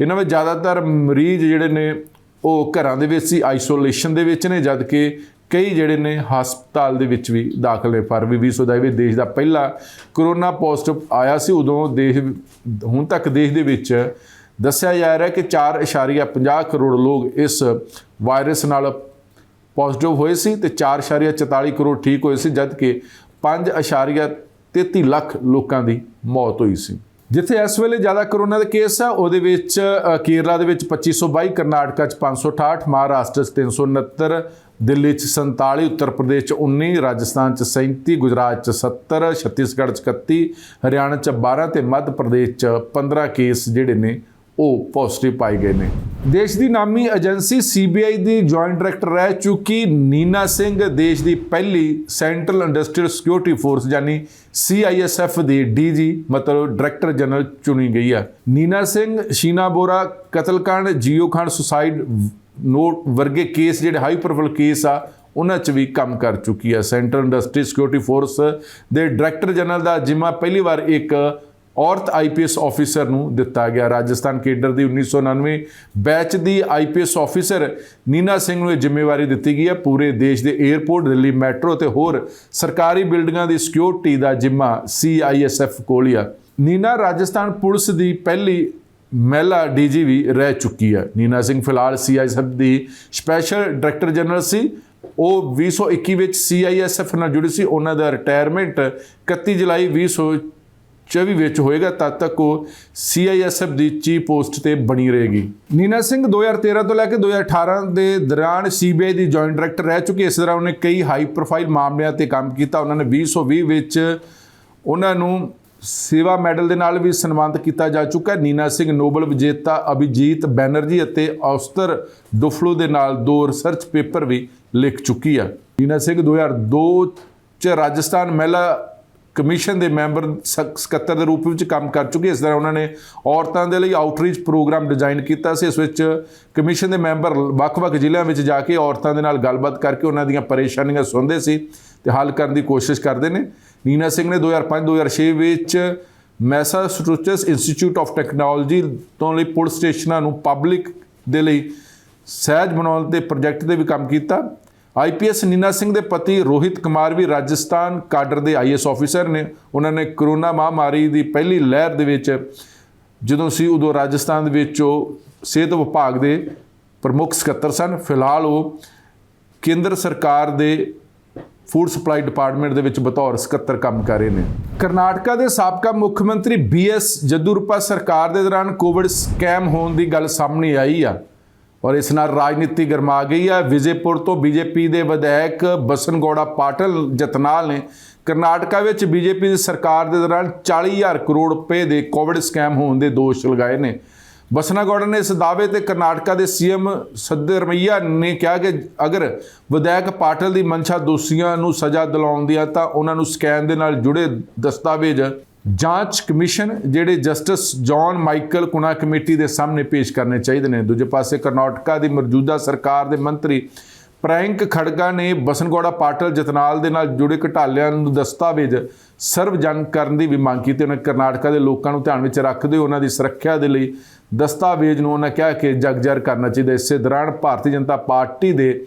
ਇਹਨਾਂ ਵਿੱਚ ਜ਼ਿਆਦਾਤਰ ਮਰੀਜ਼ ਜਿਹੜੇ ਨੇ ਉਹ ਘਰਾਂ ਦੇ ਵਿੱਚ ਸੀ ਆਈਸੋਲੇਸ਼ਨ ਦੇ ਵਿੱਚ ਨੇ ਜਦ ਕਿ ਕਈ ਜਿਹੜੇ ਨੇ ਹਸਪਤਾਲ ਦੇ ਵਿੱਚ ਵੀ ਦਾਖਲ ਨੇ ਫਰਵਰੀ 2022 ਵਿੱਚ ਦੇਸ਼ ਦਾ ਪਹਿਲਾ ਕਰੋਨਾ ਪੋਜ਼ਿਟਿਵ ਆਇਆ ਸੀ, ਉਦੋਂ ਦੇਸ਼ ਹੁਣ ਤੱਕ ਦੇਸ਼ ਦੇ ਵਿੱਚ ਦੱਸਿਆ ਜਾ ਰਿਹਾ ਕਿ 4.50 ਕਰੋੜ ਲੋਕ ਇਸ ਵਾਇਰਸ ਨਾਲ ਪੋਜ਼ਿਟਿਵ ਹੋਏ ਸੀ ਤੇ 4.44 ਕਰੋੜ ਠੀਕ ਹੋਏ ਸੀ ਜਦ ਕਿ 5.33 ਲੱਖ ਲੋਕਾਂ ਦੀ ਮੌਤ ਹੋਈ ਸੀ। ਜਿੱਥੇ ਇਸ ਵੇਲੇ ਜ਼ਿਆਦਾ ਕਰੋਨਾ ਦੇ ਕੇਸ ਆ, ਉਹਦੇ ਵਿੱਚ ਕੇਰਲਾ ਦੇ ਵਿੱਚ 2522 ਕਰਨਾਟਕਾ ਚ 568 ਮਹਾਰਾਸ਼ਟਰ ਚ 369 ਦਿੱਲੀ ਚ 47 ਉੱਤਰ ਪ੍ਰਦੇਸ਼ ਚ 19 ਰਾਜਸਥਾਨ ਚ 37 ਗੁਜਰਾਤ ਚ 70 ਛੱਤੀਸਗੜ੍ਹ ਚ 31 ਹਰਿਆਣਾ ਚ 12 ਤੇ ਮੱਧ ਪ੍ਰਦੇਸ਼ ਚ 15 ਕੇਸ ਜਿਹੜੇ ਨੇ ਉਹ ਪੋਜ਼ਿਟਿਵ ਪਾਏ ਗਏ ਨੇ। ਦੇਸ਼ ਦੀ ਨਾਮੀ ਏਜੰਸੀ ਸੀਬੀਆਈ ਦੀ ਜੁਆਇੰਟ ਡਾਇਰੈਕਟਰ ਰਹਿ ਚੁੱਕੀ ਨੀਨਾ ਸਿੰਘ, ਦੇਸ਼ ਦੀ ਪਹਿਲੀ ਸੈਂਟਰਲ ਇੰਡਸਟਰੀਅਲ ਸਿਕਿਉਰਿਟੀ ਫੋਰਸ ਯਾਨੀ ਸੀਆਈਐਸਐਫ ਦੀ ਡੀਜੀ ਮਤਲਬ ਡਾਇਰੈਕਟਰ ਜਨਰਲ ਚੁਣੀ ਗਈ ਆ। ਨੀਨਾ ਸਿੰਘ, ਸ਼ੀਨਾ ਬੋਰਾ ਕਤਲकांड ਜੀਓ ਖਾਨ ਸੁਸਾਈਡ ਨੋਟ ਵਰਗੇ ਕੇਸ ਜਿਹੜੇ ਹਾਈ ਪ੍ਰੋਫਾਈਲ ਕੇਸ ਆ, ਉਹਨਾਂ 'ਚ ਵੀ ਕੰਮ ਕਰ ਚੁੱਕੀ ਹੈ ਸੈਂਟਰਲ ਇੰਡਸਟਰੀ ਸਿਕਿਉਰਿਟੀ ਫੋਰਸ ਦੇ ਡਾਇਰੈਕਟਰ ਜਨਰਲ ਦਾ ਜ਼ਿੰਮਾ ਪਹਿਲੀ ਵਾਰ ਇੱਕ ਔਰਤ ਆਈਪੀਐਸ ਆਫੀਸਰ ਨੂੰ ਦਿੱਤਾ ਗਿਆ। ਰਾਜਸਥਾਨ ਕੇਡਰ ਦੀ 1999 ਬੈਚ ਦੀ ਆਈਪੀਐਸ ਆਫੀਸਰ ਨੀਨਾ ਸਿੰਘ ਨੂੰ ਇਹ ਜ਼ਿੰਮੇਵਾਰੀ ਦਿੱਤੀ ਗਈ ਹੈ। ਪੂਰੇ ਦੇਸ਼ ਦੇ 에ਅਰਪੋਰਟ ਦਿੱਲੀ ਮੈਟਰੋ ਤੇ ਹੋਰ ਸਰਕਾਰੀ ਬਿਲਡਿੰਗਾਂ ਦੀ ਸਿਕਿਉਰਿਟੀ ਦਾ ਜ਼ਿੰਮਾ ਸੀਆਈਐਸਐਫ ਕੋਲ ਹੀ ਆ। ਨੀਨਾ, ਰਾਜਸਥਾਨ ਪੁਲਿਸ ਦੀ ਪਹਿਲੀ ਮਹਿਲਾ ਡੀਜੀ ਵੀ ਰਹਿ ਚੁੱਕੀ ਹੈ। ਨੀਨਾ ਸਿੰਘ ਫਿਲਹਾਲ ਸੀਆਈਐਸਐਫ ਦੀ ਸਪੈਸ਼ਲ ਡਾਇਰੈਕਟਰ ਜਨਰਲ ਸੀ। ਉਹ 2021 ਵਿੱਚ ਸੀਆਈਐਸਐਫ ਨਾਲ ਜੁੜੀ ਸੀ। ਉਹਨਾਂ ਦਾ ਰਿਟਾਇਰਮੈਂਟ 31 ਜੁਲਾਈ 2024 ਵਿੱਚ ਹੋਏਗਾ, ਤਦ ਤੱਕ ਉਹ ਸੀਆਈਐਸਐਫ ਦੀ ਚੀਫ ਪੋਸਟ ਤੇ ਬਣੀ ਰਹੇਗੀ। ਨੀਨਾ ਸਿੰਘ 2013 ਤੋਂ ਲੈ ਕੇ 2018 ਦੇ ਦੌਰਾਨ ਸੀਬੀਆਈ ਦੀ ਜੁਆਇੰਟ ਡਾਇਰੈਕਟਰ ਰਹਿ ਚੁੱਕੀ ਇਸ ਤਰ੍ਹਾਂ ਉਹਨੇ ਕਈ ਹਾਈ ਪ੍ਰੋਫਾਈਲ ਮਾਮਲਿਆਂ ਤੇ ਕੰਮ ਕੀਤਾ। ਉਹਨਾਂ ਨੇ 2020 ਵਿੱਚ ਉਹਨਾਂ ਨੂੰ ਸੇਵਾ ਮੈਡਲ ਦੇ ਨਾਲ ਵੀ ਸਨਮਾਨਿਤ ਕੀਤਾ ਜਾ ਚੁੱਕਾ ਨੀਨਾ ਸਿੰਘ, ਨੋਬਲ ਵਿਜੇਤਾ ਅਭਿਜੀਤ ਬੈਨਰਜੀ ਅਤੇ ਔਸਤਰ ਡੁਫਲੋ ਦੇ ਨਾਲ ਦੋ ਰਿਸਰਚ ਪੇਪਰ ਵੀ ਲਿਖ ਚੁੱਕੀ ਆ ਨੀਨਾ ਸਿੰਘ 2002 ਚ ਰਾਜਸਥਾਨ ਮਹਿਲਾ ਕਮਿਸ਼ਨ ਦੇ ਮੈਂਬਰ ਸਕ- ਸਕੱਤਰ ਦੇ ਰੂਪ ਵਿੱਚ ਕੰਮ ਕਰ ਚੁੱਕੇ। ਇਸ ਤਰ੍ਹਾਂ ਉਹਨਾਂ ਨੇ ਔਰਤਾਂ ਦੇ ਲਈ ਆਊਟਰੀਚ ਪ੍ਰੋਗਰਾਮ ਡਿਜ਼ਾਈਨ ਕੀਤਾ ਸੀ। ਇਸ ਵਿੱਚ ਕਮਿਸ਼ਨ ਦੇ ਮੈਂਬਰ ਵੱਖ-ਵੱਖ ਜ਼ਿਲ੍ਹਿਆਂ ਵਿੱਚ ਜਾ ਕੇ ਔਰਤਾਂ ਦੇ ਨਾਲ ਗੱਲਬਾਤ ਕਰਕੇ ਉਹਨਾਂ ਦੀਆਂ ਪਰੇਸ਼ਾਨੀਆਂ ਸੁਣਦੇ ਸੀ ਤੇ ਹੱਲ ਕਰਨ ਦੀ ਕੋਸ਼ਿਸ਼ ਕਰਦੇ ਨੇ। ਨੀਨਾ ਸਿੰਘ ਨੇ 2005-2006 ਵਿੱਚ ਮੈਸਾਚੁਸੇਟਸ ਇੰਸਟੀਚਿਊਟ ਆਫ ਟੈਕਨੋਲੋਜੀ ਤੋਂ ਲਈ ਪੁਲਿਸ ਸਟੇਸ਼ਨਾਂ ਨੂੰ ਪਬਲਿਕ ਦੇ ਲਈ ਸਹਿਜ ਬਣਾਉਣ ਦੇ ਪ੍ਰੋਜੈਕਟ ਤੇ ਵੀ ਕੰਮ ਕੀਤਾ। ਆਈਪੀਐਸ ਨੀਨਾ ਸਿੰਘ ਦੇ ਪਤੀ ਰੋਹਿਤ ਕੁਮਾਰ ਵੀ ਰਾਜਸਥਾਨ ਕਾਡਰ ਦੇ ਆਈਐਸ ਆਫੀਸਰ ਨੇ। ਉਹਨਾਂ ਨੇ ਕਰੋਨਾ ਮਹਾਮਾਰੀ ਦੀ ਪਹਿਲੀ ਲਹਿਰ ਦੇ ਵਿੱਚ ਜਦੋਂ ਸੀ ਉਦੋਂ ਰਾਜਸਥਾਨ ਦੇ ਵਿੱਚ ਉਹ ਸਿਹਤ ਵਿਭਾਗ ਦੇ ਪ੍ਰਮੁੱਖ ਸਕੱਤਰ ਸਨ। ਫਿਲਹਾਲ ਉਹ ਕੇਂਦਰ ਸਰਕਾਰ ਦੇ ਫੂਡ ਸਪਲਾਈ ਡਿਪਾਰਟਮੈਂਟ ਦੇ ਵਿੱਚ ਬਤੌਰ ਸਕੱਤਰ ਕੰਮ ਕਰ ਰਹੇ ਨੇ। ਕਰਨਾਟਕਾ ਦੇ ਸਾਬਕਾ ਮੁੱਖ ਮੰਤਰੀ ਬੀਐਸ ਜਦੂਰਪਾ ਸਰਕਾਰ ਦੇ ਦੌਰਾਨ ਕੋਵਿਡ ਸਕੈਮ ਹੋਣ ਦੀ ਗੱਲ ਸਾਹਮਣੇ ਆਈ ਆ। ਔਰ ਇਸ ਨਾਲ ਰਾਜਨੀਤੀ ਗਰਮਾ ਗਈ ਹੈ। ਵਿਜੇਪੁਰ ਤੋਂ ਬੀਜੇਪੀ ਦੇ ਵਿਧਾਇਕ ਬਸਨਗੌੜਾ ਪਾਟਲ ਜਤਨਾਲ ਨੇ ਕਰਨਾਟਕਾ ਵਿੱਚ ਬੀਜੇਪੀ ਦੀ ਸਰਕਾਰ ਦੇ ਦੌਰਾਨ 40000 ਕਰੋੜ ਰੁਪਏ ਦੇ ਕੋਵਿਡ ਸਕੈਮ ਹੋਣ ਦੇ ਦੋਸ਼ ਲਗਾਏ ਨੇ। ਬਸਨਾਗੌੜਾ ਨੇ ਇਸ ਦਾਅਵੇ ਤੇ ਕਰਨਾਟਕਾ ਦੇ ਸੀਐਮ ਸੱਦਰਮਈਆ ਨੇ ਕਿਹਾ ਕਿ ਅਗਰ ਵਿਧਾਇਕ ਪਾਟਲ ਦੀ ਮਨਸ਼ਾ ਦੋਸ਼ੀਆਂ ਨੂੰ ਸਜ਼ਾ ਦਿਲਾਉਂਦੀ ਆ ਤਾਂ ਉਹਨਾਂ ਨੂੰ ਸਕੈਮ ਦੇ ਨਾਲ ਜੁੜੇ ਦਸਤਾਵੇਜ਼ ਜਾਂਚ ਕਮਿਸ਼ਨ ਜਿਹੜੇ ਜਸਟਿਸ ਜੌਨ ਮਾਈਕਲ ਕੁਨਾ ਕਮੇਟੀ ਦੇ ਸਾਹਮਣੇ ਪੇਸ਼ ਕਰਨੇ ਚਾਹੀਦੇ ਨੇ। ਦੂਜੇ ਪਾਸੇ ਕਰਨਾਟਕਾ ਦੀ ਮੌਜੂਦਾ ਸਰਕਾਰ ਦੇ ਮੰਤਰੀ ਪ੍ਰੈਂਕ ਖੜਗਾ ਨੇ ਬਸਨਗੌੜਾ ਪਾਟਲ ਜਤਨਾਲ ਦੇ ਨਾਲ ਜੁੜੇ ਘਟਾਲਿਆਂ ਨੂੰ ਦਸਤਾਵੇਜ਼ ਸਰਵਜਨ ਕਰਨ ਦੀ ਵੀ ਮੰਗ ਕੀਤੀ। ਉਹਨਾਂ ਕਰਨਾਟਕਾ ਦੇ ਲੋਕਾਂ ਨੂੰ ਧਿਆਨ ਵਿੱਚ ਰੱਖਦੇ ਹੋਏ ਉਹਨਾਂ ਦੀ ਸੁਰੱਖਿਆ ਦੇ ਲਈ ਦਸਤਾਵੇਜ਼ ਨੂੰ ਉਹਨਾਂ ਕਿਹਾ ਕਿ ਜਗਜਰ ਕਰਨਾ ਚਾਹੀਦਾ। ਇਸੇ ਦੌਰਾਨ ਭਾਰਤੀ ਜਨਤਾ ਪਾਰਟੀ ਦੇ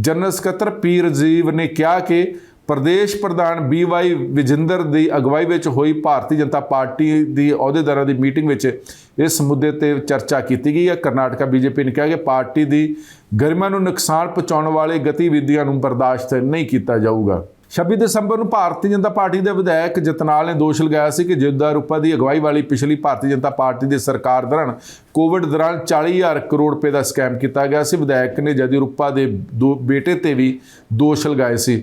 ਜਨਰਲ ਸਕੱਤਰ ਪੀ ਰਜੀਵ ਨੇ ਕਿਹਾ ਕਿ ਪ੍ਰਦੇਸ਼ ਪ੍ਰਧਾਨ ਬੀਵਾਈ ਵਿਜਿੰਦਰ ਦੀ ਅਗਵਾਈ ਵਿੱਚ ਹੋਈ ਭਾਰਤੀ ਜਨਤਾ ਪਾਰਟੀ ਦੀ ਅਹੁਦੇਦਾਰਾਂ ਦੀ ਮੀਟਿੰਗ ਵਿੱਚ ਇਸ ਮੁੱਦੇ ਤੇ ਚਰਚਾ ਕੀਤੀ ਗਈ ਹੈ। ਕਰਨਾਟਕਾ ਬੀਜੇਪੀ ਨੇ ਕਿਹਾ ਕਿ ਪਾਰਟੀ ਦੀ ਗਰਿਮਾ ਨੂੰ ਨੁਕਸਾਨ ਪਹੁੰਚਾਉਣ ਵਾਲੇ ਗਤੀਵਿਧੀਆਂ ਨੂੰ ਬਰਦਾਸ਼ਤ ਨਹੀਂ ਕੀਤਾ ਜਾਊਗਾ। 26 ਦਸੰਬਰ ਨੂੰ ਭਾਰਤੀ ਜਨਤਾ ਪਾਰਟੀ ਦੇ ਵਿਧਾਇਕ ਜਤਨਾਲ ਨੇ ਦੋਸ਼ ਲਗਾਇਆ ਸੀ ਕਿ ਜਿੱਦਾਂ ਰੂਪਾ ਦੀ ਅਗਵਾਈ ਵਾਲੀ ਪਿਛਲੀ ਭਾਰਤੀ ਜਨਤਾ ਪਾਰਟੀ ਦੀ ਸਰਕਾਰ ਦੌਰਾਨ ਕੋਵਿਡ ਦੌਰਾਨ 40000 ਕਰੋੜ ਰੁਪਏ ਦਾ ਸਕੈਮ ਕੀਤਾ ਗਿਆ ਸੀ। ਵਿਧਾਇਕ ਨੇ ਜਦੀ ਰੂਪਾ ਦੇ ਦੋ ਬੇਟੇ ਤੇ ਵੀ ਦੋਸ਼ ਲਗਾਏ ਸੀ।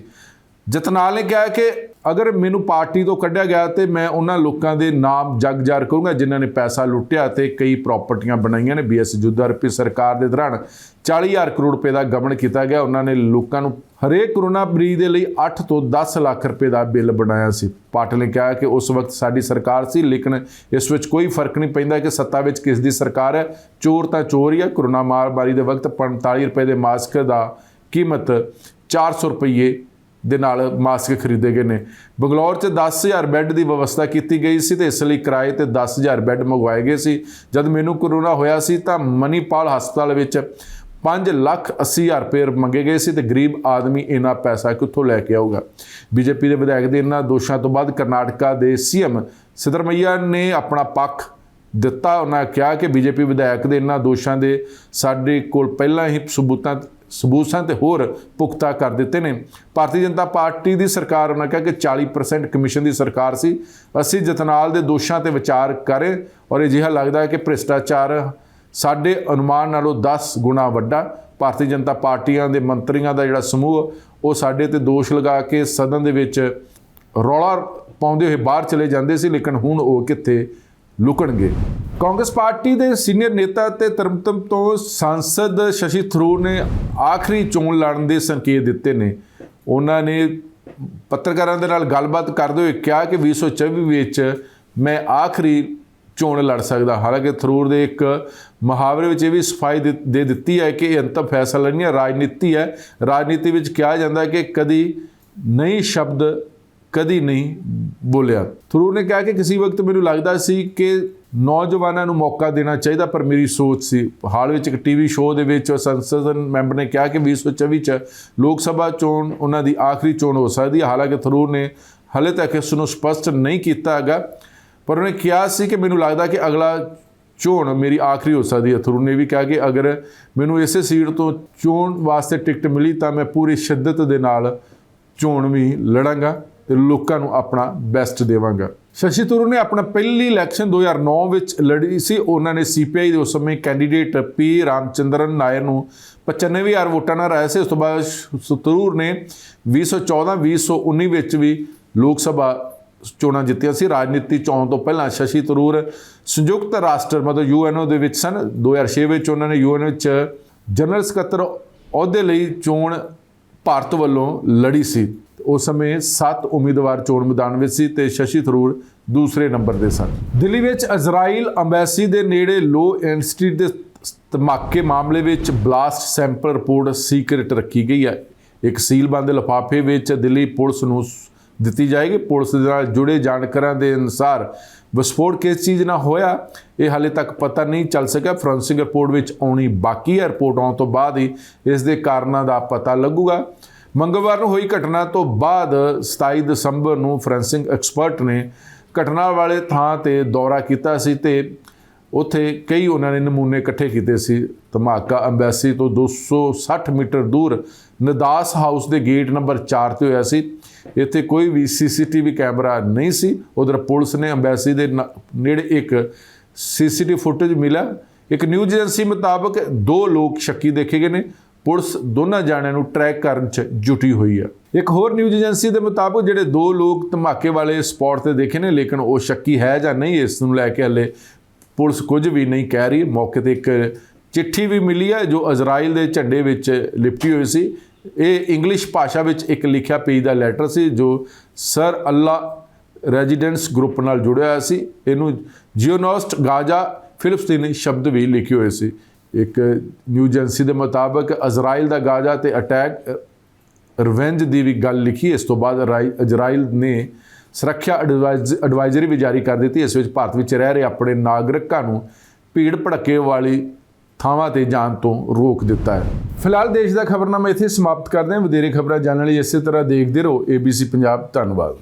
ਜਤਨਾਲ ਨੇ ਕਿਹਾ ਕਿ ਅਗਰ ਮੈਨੂੰ ਪਾਰਟੀ ਤੋਂ ਕੱਢਿਆ ਗਿਆ ਤੇ ਮੈਂ ਉਹਨਾਂ ਲੋਕਾਂ ਦੇ ਨਾਮ ਜਗ ਜਾਰ ਕਰੂੰਗਾ ਜਿਨ੍ਹਾਂ ਨੇ ਪੈਸਾ ਲੁੱਟਿਆ ਤੇ ਕਈ ਪ੍ਰਾਪਰਟੀਆਂ ਬਣਾਈਆਂ ਨੇ। ਬੀਐਸ ਜੁੱਦਾਰਪੀ ਸਰਕਾਰ ਦੇ ਦੌਰਾਨ 40000 ਕਰੋੜ ਰੁਪਏ ਦਾ ਗਬਨ ਕੀਤਾ ਗਿਆ। ਉਹਨਾਂ ਨੇ ਲੋਕਾਂ ਨੂੰ ਹਰੇਕ ਕਰੋਨਾ ਮਰੀਜ਼ ਦੇ ਲਈ 8 ਤੋਂ 10 ਲੱਖ ਰੁਪਏ ਦਾ ਬਿੱਲ ਬਣਾਇਆ ਸੀ। ਪਾਟਲ ਨੇ ਕਿਹਾ ਕਿ ਉਸ ਵਕਤ ਸਾਡੀ ਸਰਕਾਰ ਸੀ, ਲੇਕਿਨ ਇਸ ਵਿੱਚ ਕੋਈ ਫ਼ਰਕ ਨਹੀਂ ਪੈਂਦਾ ਕਿ ਸੱਤਾ ਵਿੱਚ ਕਿਸ ਦੀ ਸਰਕਾਰ ਹੈ। ਚੋਰ ਤਾਂ ਚੋਰ ਹੀ ਹੈ ਕਰੋਨਾ ਮਹਾਮਾਰੀ ਦੇ ਵਕਤ 45 ਰੁਪਏ ਦੇ ਮਾਸਕ ਦਾ ਕੀਮਤ 400 ਰੁਪਏ ਦੇ ਨਾਲ ਮਾਸਕ ਖਰੀਦੇ ਗਏ ਨੇ। ਬੰਗਲੌਰ 'ਚ 10000 ਬੈੱਡ ਦੀ ਵਿਵਸਥਾ ਕੀਤੀ ਗਈ ਸੀ ਤੇ ਇਸ ਲਈ ਕਿਰਾਏ ਤੇ 10000 ਬੈੱਡ ਮੰਗਵਾਏ ਗਏ ਸੀ। ਜਦ ਮੈਨੂੰ ਕਰੋਨਾ ਹੋਇਆ ਸੀ ਤਾਂ ਮਨੀਪਾਲ ਹਸਪਤਾਲ ਵਿੱਚ 5 ਲੱਖ 80 ਹਜ਼ਾਰ ਰੁਪਏ ਮੰਗੇ ਗਏ ਸੀ ਤੇ ਗਰੀਬ ਆਦਮੀ ਇਹਨਾਂ ਪੈਸਾ ਕਿੱਥੋਂ ਲੈ ਕੇ ਆਊਗਾ? ਬੀਜੇਪੀ ਦੇ ਵਿਧਾਇਕ ਦੇ ਇਹਨਾਂ ਦੋਸ਼ਾਂ ਤੋਂ ਬਾਅਦ ਕਰਨਾਟਕਾ ਦੇ ਸੀਐਮ ਸਿਦਰਮਈਆ ਨੇ ਆਪਣਾ ਪੱਖ ਦਿੱਤਾ। ਉਹਨਾਂ ਕਿਹਾ ਕਿ ਬੀਜੇਪੀ ਵਿਧਾਇਕ ਦੇ ਇਹਨਾਂ ਦੋਸ਼ਾਂ ਦੇ ਸਾਡੇ ਕੋਲ ਪਹਿਲਾਂ ਹੀ ਸਬੂਤਾਂ ਸਬੂਤਾਂ ਤੇ ਹੋਰ ਪੁਖਤਾ ਕਰ ਦਿੱਤੇ ਨੇ। ਭਾਰਤੀ ਜਨਤਾ ਪਾਰਟੀ ਦੀ ਸਰਕਾਰ ਉਹਨਾਂ ਕਿਹਾ ਕਿ 40% ਕਮਿਸ਼ਨ ਦੀ ਸਰਕਾਰ ਸੀ। ਅਸੀਂ ਜਤਨਾਲ ਦੇ ਦੋਸ਼ਾਂ ਤੇ ਵਿਚਾਰ ਕਰੇ ਔਰ ਅਜਿਹਾ ਲੱਗਦਾ ਹੈ ਕਿ ਭ੍ਰਿਸ਼ਟਾਚਾਰ ਸਾਡੇ ਅਨੁਮਾਨ ਨਾਲੋਂ 10 ਗੁਣਾ ਵੱਡਾ। ਭਾਰਤੀ ਜਨਤਾ ਪਾਰਟੀਆਂ ਦੇ ਮੰਤਰੀਆਂ ਦਾ ਜਿਹੜਾ ਸਮੂਹ, ਉਹ ਸਾਡੇ ਤੇ ਦੋਸ਼ ਲਗਾ ਕੇ ਸਦਨ ਦੇ ਵਿੱਚ ਰੌਲਾ ਪਾਉਂਦੇ ਹੋਏ ਬਾਹਰ ਚਲੇ ਜਾਂਦੇ ਸੀ, ਲੇਕਿਨ ਹੁਣ ਉਹ ਕਿੱਥੇ ਲੁਕਣਗੇ? ਕਾਂਗਰਸ ਪਾਰਟੀ ਦੇ ਸੀਨੀਅਰ ਨੇਤਾ ਤੇ ਤਰਮਤਮ ਤੋਂ ਸੰਸਦ ਸ਼ਸ਼ੀ ਥਰੂਰ ਨੇ ਆਖਰੀ ਚੋਣ ਲੜਨ ਦੇ ਸੰਕੇਤ ਦਿੱਤੇ ਨੇ। ਉਹਨਾਂ ਨੇ ਪੱਤਰਕਾਰਾਂ ਦੇ ਨਾਲ ਗੱਲਬਾਤ ਕਰਦੇ ਹੋਏ ਕਿਹਾ ਕਿ 2024 ਵਿੱਚ ਮੈਂ ਆਖਰੀ ਚੋਣ ਲੜ ਸਕਦਾ। ਹਾਲਾਂਕਿ ਥਰੂਰ ਦੇ ਇੱਕ ਮੁਹਾਵਰੇ ਵਿੱਚ ਇਹ ਵੀ ਸਫ਼ਾਈ ਦੇ ਦੇ ਦਿੱਤੀ ਹੈ ਕਿ ਇਹ ਅੰਤਮ ਫੈਸਲਾ ਨਹੀਂ ਹੈ, ਰਾਜਨੀਤੀ ਹੈ। ਰਾਜਨੀਤੀ ਵਿੱਚ ਕਿਹਾ ਜਾਂਦਾ ਹੈ ਕਿ ਕਦੀ ਨਹੀਂ ਸ਼ਬਦ ਕਦੀ ਨਹੀਂ ਬੋਲਿਆ। ਥਰੂਰ ਨੇ ਕਿਹਾ ਕਿ ਕਿਸੇ ਵਕਤ ਮੈਨੂੰ ਲੱਗਦਾ ਸੀ ਕਿ ਨੌਜਵਾਨਾਂ ਨੂੰ ਮੌਕਾ ਦੇਣਾ ਚਾਹੀਦਾ, ਪਰ ਮੇਰੀ ਸੋਚ ਸੀ। ਹਾਲ ਵਿੱਚ ਇੱਕ ਟੀਵੀ ਸ਼ੋਅ ਦੇ ਵਿੱਚ ਸੰਸਦ ਮੈਂਬਰ ਨੇ ਕਿਹਾ ਕਿ 2024 ਚ ਲੋਕ ਸਭਾ ਚੋਣ ਉਹਨਾਂ ਦੀ ਆਖਰੀ ਚੋਣ ਹੋ ਸਕਦੀ ਹੈ। ਹਾਲਾਂਕਿ ਥਰੂਰ ਨੇ ਹਲੇ ਤੱਕ ਇਸ ਨੂੰ ਸਪਸ਼ਟ ਨਹੀਂ ਕੀਤਾ ਹੈਗਾ, ਪਰ ਉਹਨੇ ਕਿਹਾ ਸੀ ਕਿ ਮੈਨੂੰ ਲੱਗਦਾ ਕਿ ਅਗਲਾ ਚੋਣ ਮੇਰੀ ਆਖਰੀ ਹੋ ਸਕਦੀ ਹੈ। ਥਰੂ ਨੇ ਵੀ ਕਿਹਾ ਕਿ ਅਗਰ ਮੈਨੂੰ ਇਸੇ ਸੀਟ ਤੋਂ ਚੋਣ ਵਾਸਤੇ ਟਿਕਟ ਮਿਲੀ ਤਾਂ ਮੈਂ ਪੂਰੀ ਸ਼ਿੱਦਤ ਦੇ ਨਾਲ ਚੋਣ ਵੀ ਲੜਾਂਗਾ। ਤੇ ਲੋਕਾਂ ਨੂੰ ਆਪਣਾ ਬੈਸਟ ਦੇਵਾਂਗਾ। ਸ਼ਸ਼ੀ ਥਰੂਰ ਨੇ ਆਪਣਾ ਪਹਿਲੀ ਇਲੈਕਸ਼ਨ 2009 ਵਿੱਚ ਲੜੀ ਸੀ। ਉਹਨਾਂ ਨੇ ਸੀਪੀਆਈ ਦੇ ਉਸ ਸਮੇਂ ਕੈਂਡੀਡੇਟ ਪੀ ਰਾਮਚੰਦਰਨ ਨਾਇਰ ਨੂੰ 95000 ਵੋਟਾਂ ਨਾਲ ਹਰਾਇਆ ਸੀ। ਉਸ ਤੋਂ ਬਾਅਦ ਸ਼- ਥਰੂਰ ਨੇ 2014 2019 ਵਿੱਚ ਵੀ ਲੋਕ ਸਭਾ ਚੋਣਾਂ ਜਿੱਤੀਆਂ ਸੀ। ਰਾਜਨੀਤੀ ਚੋਣ ਤੋਂ ਪਹਿਲਾਂ ਸ਼ਸ਼ੀ ਥਰੂਰ ਸੰਯੁਕਤ ਰਾਸ਼ਟਰ ਮਤਲਬ ਯੂਐਨਓ ਦੇ ਵਿੱਚ ਸਨ। 2006 ਵਿੱਚ ਉਹਨਾਂ ਨੇ ਯੂਐਨ ਵਿੱਚ ਜਨਰਲ ਸਕੱਤਰ ਅਹੁਦੇ ਲਈ ਚੋਣ ਭਾਰਤ ਵੱਲੋਂ ਲੜੀ ਸੀ। ਉਸ ਸਮੇਂ 7 ਉਮੀਦਵਾਰ ਚੋਣ ਮੈਦਾਨ ਵਿੱਚ ਸੀ ਤੇ ਸ਼ਸ਼ੀ ਥਰੂਰ ਦੂਸਰੇ ਨੰਬਰ ਦੇ ਸਨ। ਦਿੱਲੀ ਵਿੱਚ ਇਜ਼ਰਾਈਲ ਅੰਬੈਸੀ ਦੇ ਨੇੜੇ ਲੋ ਇੰਸਟੀਟ ਦੇ ਧਮਾਕੇ ਮਾਮਲੇ ਵਿੱਚ ਬਲਾਸਟ ਸੈਂਪਲ ਰਿਪੋਰਟ ਸੀਕ੍ਰੀਟ ਰੱਖੀ ਗਈ ਹੈ। ਇੱਕ ਸੀਲਬੰਦ ਲਿਫਾਫੇ ਵਿੱਚ ਦਿੱਲੀ ਪੁਲਿਸ ਨੂੰ ਦਿੱਤੀ ਜਾਏਗੀ। ਪੁਲਿਸ ਦੇ ਨਾਲ ਜੁੜੇ ਜਾਣਕਾਰਾਂ ਦੇ ਅਨੁਸਾਰ ਵਿਸਫੋਟ ਕਿਸ ਚੀਜ਼ ਨਾਲ ਹੋਇਆ, ਇਹ ਹਾਲੇ ਤੱਕ ਪਤਾ ਨਹੀਂ ਚੱਲ ਸਕਿਆ। ਫੋਰੈਂਸਿਕ ਰਿਪੋਰਟ ਵਿੱਚ ਆਉਣੀ ਬਾਕੀ ਹੈ। ਰਿਪੋਰਟ ਆਉਣ ਤੋਂ ਬਾਅਦ ਹੀ ਇਸ ਦੇ ਕਾਰਨਾਂ ਦਾ ਪਤਾ ਲੱਗੂਗਾ। ਮੰਗਲਵਾਰ ਨੂੰ ਹੋਈ ਘਟਨਾ ਤੋਂ ਬਾਅਦ 27 ਦਸੰਬਰ ਨੂੰ ਫੋਰੈਂਸਿਕ ਐਕਸਪਰਟ ਨੇ ਘਟਨਾ ਵਾਲੇ ਥਾਂ ਤੇ ਦੌਰਾ ਕੀਤਾ ਸੀ ਤੇ ਉੱਥੇ ਕਈ ਉਹਨਾਂ ਨੇ ਨਮੂਨੇ ਇਕੱਠੇ ਕੀਤੇ ਸੀ। ਧਮਾਕਾ ਅੰਬੈਸੀ ਤੋਂ 260 ਮੀਟਰ ਦੂਰ ਨਦਾਸ ਹਾਊਸ ਦੇ ਗੇਟ ਨੰਬਰ 4 ਤੇ ਹੋਇਆ ਸੀ। ਇੱਥੇ ਕੋਈ ਵੀ ਸੀਸੀਟੀਵੀ ਕੈਮਰਾ ਨਹੀਂ ਸੀ। ਉਧਰ ਪੁਲਿਸ ਨੇ ਅੰਬੈਸੀ ਦੇ ਨ- ਨੇੜੇ ਇੱਕ ਸੀਸੀਟੀਵੀ ਫੁਟੇਜ ਮਿਲਿਆ। ਇੱਕ ਨਿਊਜ਼ ਏਜੰਸੀ ਮੁਤਾਬਕ ਦੋ ਲੋਕ ਸ਼ੱਕੀ ਦੇਖੇ ਗਏ ਨੇ। ਪੁਲਿਸ ਦੋਨਾਂ ਜਾਣਿਆਂ ਨੂੰ ਟਰੈਕ ਕਰਨ 'ਚ ਜੁਟੀ ਹੋਈ ਹੈ। ਇੱਕ ਹੋਰ ਨਿਊਜ਼ ਏਜੰਸੀ ਦੇ ਮੁਤਾਬਕ ਜਿਹੜੇ ਦੋ ਲੋਕ ਧਮਾਕੇ ਵਾਲੇ ਸਪੌਟ ਤੇ ਦੇਖੇ ਨੇ, ਲੇਕਿਨ ਉਹ ਸ਼ੱਕੀ ਹੈ ਜਾਂ ਨਹੀਂ, ਇਸ ਨੂੰ ਲੈ ਕੇ ਹਲੇ ਪੁਲਿਸ ਕੁਝ ਵੀ ਨਹੀਂ ਕਹਿ ਰਹੀ। ਮੌਕੇ ਤੇ ਇੱਕ ਚਿੱਠੀ ਵੀ ਮਿਲੀ ਹੈ, ਜੋ ਇਜ਼ਰਾਈਲ ਦੇ ਝੰਡੇ ਵਿੱਚ ਲਿਪਟੀ ਹੋਈ ਸੀ। ਇਹ ਇੰਗਲਿਸ਼ ਭਾਸ਼ਾ ਵਿੱਚ ਇੱਕ ਲਿਖਿਆ ਪੇਜ ਦਾ ਲੈਟਰ ਸੀ, ਜੋ ਸਰ ਅੱਲਾ ਰੈਜੀਡੈਂਟਸ ਗਰੁੱਪ ਨਾਲ ਜੁੜਿਆ ਹੋਇਆ ਸੀ। ਇਹਨੂੰ ਜਿਓਨੋਸਟ ਗਾਜ਼ਾ ਫਿਲਿਪਸਤੀਨੀ ਸ਼ਬਦ ਵੀ ਲਿਖੇ ਹੋਏ ਸੀ। ਇੱਕ ਨਿਊਜ਼ ਏਜੰਸੀ ਦੇ ਮੁਤਾਬਕ ਅਜ਼ਰਾਈਲ ਦਾ ਗਾਜ਼ਾ ਤੇ ਅਟੈਕ ਰਿਵੈਂਜ ਦੀ ਵੀ ਗੱਲ ਲਿਖੀ। ਇਸ ਤੋਂ ਬਾਅਦ ਰਾਈ- ਇਜ਼ਰਾਈਲ ਨੇ ਸੁਰੱਖਿਆ ਐਡਵਾਈਜ਼- ਐਡਵਾਈਜ਼ਰੀ ਵੀ ਜਾਰੀ ਕਰ ਦਿੱਤੀ। ਇਸ ਵਿੱਚ ਭਾਰਤ ਵਿੱਚ ਰਹਿ ਰਹੇ ਆਪਣੇ ਨਾਗਰਿਕਾਂ ਨੂੰ ਭੀੜ ਭੜੱਕੇ ਵਾਲੀ ਥਾਵਾਂ ਤੇ ਜਾਣ ਤੋਂ ਰੋਕ ਦਿੱਤਾ ਹੈ। ਫਿਲਹਾਲ ਦੇਸ਼ ਦਾ ਖਬਰਨਾਮਾ ਇੱਥੇ ਸਮਾਪਤ ਕਰਦੇ ਹਾਂ। ਵਧੇਰੇ ਖਬਰਾਂ ਜਾਣਨ ਲਈ ਇਸੇ ਤਰ੍ਹਾਂ ਦੇਖਦੇ ਰਹੋ। ABC ਪੰਜਾਬ, ਧੰਨਵਾਦ।